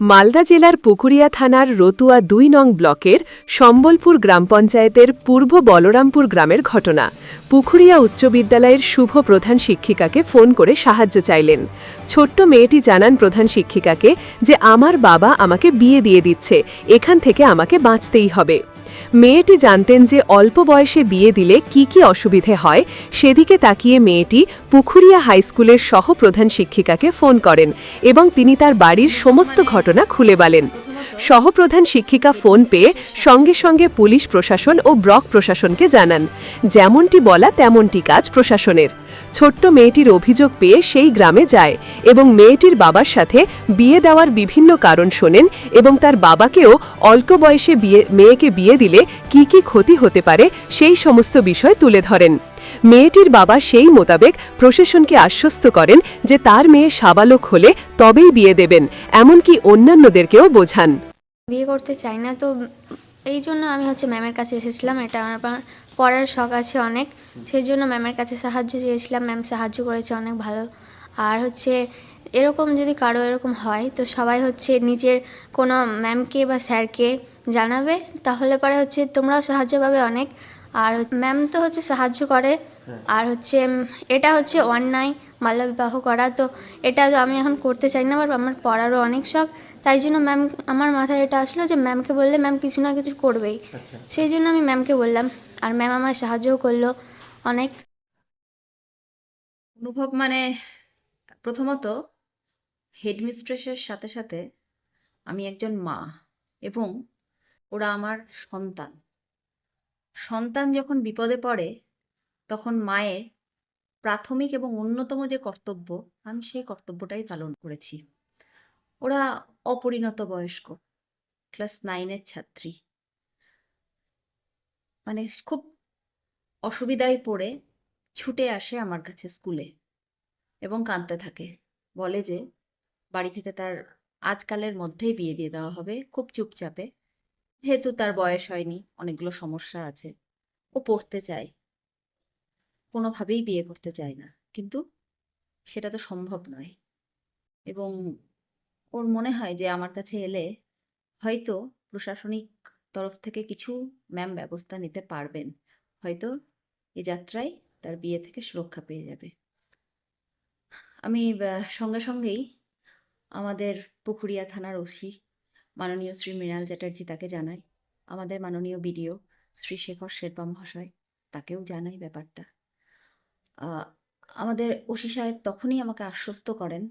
মালদা জেলার পুকুরিয়া থানার রতুয়া দুই নং ব্লকের সম্বলপুর গ্রাম পঞ্চায়েতের পূর্ব বলরামপুর গ্রামের ঘটনা। পুকুরিয়া উচ্চ বিদ্যালয়ের শুভ প্রধান শিক্ষিকাকে ফোন করে সাহায্য চাইলেন। ছোট্ট মেয়েটি জানান প্রধান শিক্ষিকাকে যে, আমার বাবা আমাকে বিয়ে দিয়ে দিচ্ছে, এখান থেকে আমাকে বাঁচতেই হবে। মেয়েটি জানতেন যে অল্প বয়সে বিয়ে দিলে কি কি অসুবিধে হয়, সেদিকে তাকিয়ে মেয়েটি পুখুরিয়া হাইস্কুলের সহপ্রধান শিক্ষিকাকে ফোন করেন এবং তিনি তার বাড়ির সমস্ত ঘটনা খুলে বলেন। সহপ্রধান শিক্ষিকা ফোন পেয়ে সঙ্গে সঙ্গে পুলিশ প্রশাসন ও ব্লক প্রশাসনকে জানান, যেমনটি বলা তেমনটি কাজ প্রশাসনের। ছোট্ট মেয়েটির অভিযোগ পেয়ে সেই গ্রামে যায় এবং মেয়েটির বাবার সাথে বিয়ে দেওয়ার বিভিন্ন কারণ শোনেন এবং তার বাবাকেও অল্প বয়সে বিয়ে, মেয়েকে বিয়ে দিলে কি কি ক্ষতি হতে পারে সেই সমস্ত বিষয় তুলে ধরেন। মেয়েটির বাবা সেই মোতাবেক প্রশাসনকে আশ্বস্ত করেন যে তার মেয়ে সাবালক হলে তবেই বিয়ে দেবেন, এমনকি অন্যান্যদেরকেও বোঝান। বিয়ে করতে চাই না। তো এই জন্য আমি হচ্ছে ম্যামের কাছে এসেছিলাম। এটা আমার পড়ার শখ আছে অনেক। সেই জন্য ম্যামের কাছে সাহায্য চেয়েছিলাম। ম্যাম সাহায্য করেছে অনেক ভালো। আর হচ্ছে এরকম যদি কারও এরকম হয় তো সবাই হচ্ছে নিজের কোনো ম্যামকে বা স্যারকে জানাবে। তাহলে পরে হচ্ছে তোমরাও সাহায্য পাবে অনেক। আর ম্যাম তো হচ্ছে সাহায্য করে। আর হচ্ছে এটা হচ্ছে অন্যায় বাল্যবিবাহ করা। তো এটা তো আমি এখন করতে চাই না আবার আমার পড়ারও অনেক শখ। তাই জন্য ম্যাম আমার মাথায় এটা আসলো যে ম্যামকে বললে ম্যাম কিছু না কিছু করবেই। সেই জন্য আমি ম্যামকে বললাম আর ম্যাম আমায় সাহায্যও করল অনেক। অনুভব মানে প্রথমত হেডমিস্ট্রেসের সাথে সাথে আমি একজন মা এবং ওরা আমার সন্তান। সন্তান যখন বিপদে পড়ে, তখন মায়ের প্রাথমিক এবং অন্যতম যে কর্তব্য, আমি সেই কর্তব্যটাই পালন করেছি। ওরা অপরিণত বয়স্ক, ক্লাস নাইনের ছাত্রী। মানে খুব অসুবিধায় পড়ে, ছুটে আসে আমার কাছে স্কুলে এবং কাঁদতে থাকে। বলে যে, বাড়ি থেকে তার আজকালের মধ্যেই বিয়ে দিয়ে দেওয়া হবে, খুব চুপচাপে। যেহেতু তার বয়স হয়নি, অনেকগুলো সমস্যা আছে। ও পড়তে চায়। কোনোভাবেই বিয়ে করতে চায় না। কিন্তু সেটা তো সম্ভব নয়। এবং ওর মনে হয় যে আমার কাছে এলে হয়তো প্রশাসনিক তরফ থেকে কিছু ম্যাম ব্যবস্থা নিতে পারবেন। হয়তো এই যাত্রায় তার বিয়ে থেকে সুরক্ষা পেয়ে যাবে। আমি সঙ্গে সঙ্গেই আমাদের পুকুরিয়া থানার ওসি মাননীয় শ্রী মৃণাল চ্যাটার্জি তাকে জানাই। আমাদের মাননীয় বিডিও শ্রী শেখর শেরপা মহাশয় তাকেও জানাই ব্যাপারটা। আমাদের ওসি সাহেব তখনই আমাকে আশ্বস্ত করেন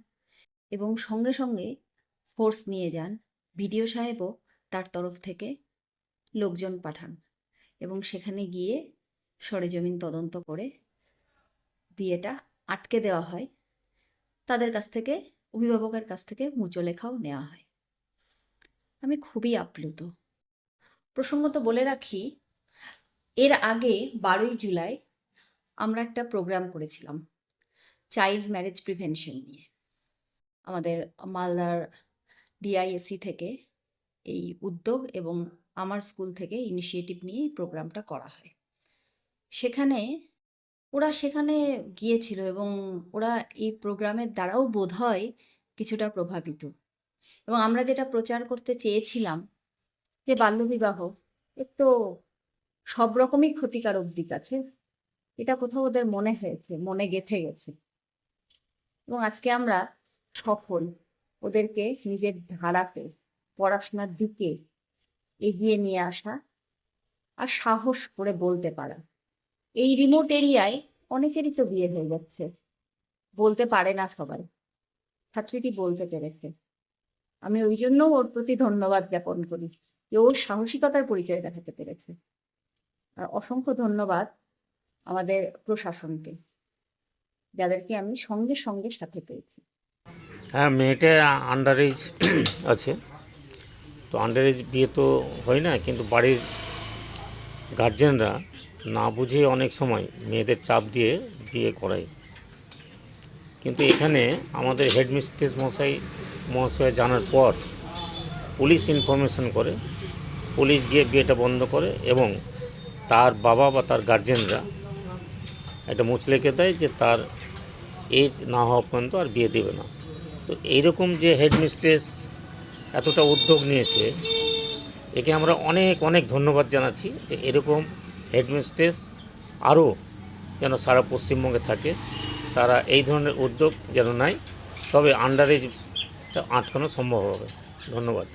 এবং সঙ্গে সঙ্গে ফোর্স নিয়ে যান। বিডিও সাহেবও তার তরফ থেকে লোকজন পাঠান এবং সেখানে গিয়ে সরেজমিন তদন্ত করে বিয়েটা আটকে দেওয়া হয়। তাদের কাছ থেকে, অভিভাবকের কাছ থেকে মুচো লেখাও নেওয়া হয়। আমি খুবই আপ্লুত। প্রসঙ্গত বলে রাখি, এর আগে বারোই জুলাই আমরা একটা প্রোগ্রাম করেছিলাম চাইল্ড ম্যারেজ প্রিভেনশন নিয়ে। আমাদের মালদার ডিআইএসসি থেকে এই উদ্যোগ এবং আমার স্কুল থেকে ইনিশিয়েটিভ নিয়ে এই প্রোগ্রামটা করা হয়। সেখানে ওরা সেখানে গিয়েছিল এবং ওরা এই প্রোগ্রামের দ্বারাও বোধ হয় কিছুটা প্রভাবিত। এবং আমরা যেটা প্রচার করতে চেয়েছিলাম যে বাল্যবিবাহ এর তো সব রকমই ক্ষতিকারক দিক আছে। এটা কোথাও ওদের মনে হয়েছে, মনে গেঁথে গেছে। এবং আজকে আমরা সফল, ওদেরকে নিজের ধারাতে, পড়াশোনার দিকে এগিয়ে নিয়ে আসা আর সাহস করে বলতে পারা। এই রিমোট এরিয়ায় অনেকেরই তো বিয়ে হয়ে যাচ্ছে। বলতে পারে না সবাই। ছাত্রীটি বলতে পেরেছে। আমি ওই জন্য ওর প্রতি ধন্যবাদ জ্ঞাপন করি যে ওর সাহসিকতার পরিচয় দেখাতে পেরেছে। আর অসংখ্য ধন্যবাদ আমাদের প্রশাসনকে, যাদেরকে আমি সঙ্গে সঙ্গে সাথে পেয়েছি। হ্যাঁ মেয়েটা আন্ডার এজ আছে। তো আন্ডার এজ বিয়ে তো হয় না, কিন্তু বাড়ির গার্জেনরা না বুঝে অনেক সময় মেয়েদের চাপ দিয়ে বিয়ে করায়। কিন্তু এখানে আমাদের হেডমিস্ট্রেস মশাই, মহাশয় জানার পর পুলিশ ইনফরমেশন করে, পুলিশ গিয়ে বিয়েটা বন্ধ করে এবং তার বাবা বা তার গার্জেনরা একটা মুচ লিখে দেয় যে তার এজ না হওয়া পর্যন্ত আর বিয়ে দেবে না। তো এইরকম যে হেডমিস্ট্রেস এতটা উদ্যোগ নিয়েছে, একে আমরা অনেক অনেক ধন্যবাদ জানাচ্ছি যে এরকম হেডমিস্ট্রেস আরও যেন সারা পশ্চিমবঙ্গে থাকে। তারা এই ধরনের উদ্যোগ যেন নেয় তবে আন্ডারেজটা আটকানো সম্ভব হবে। ধন্যবাদ।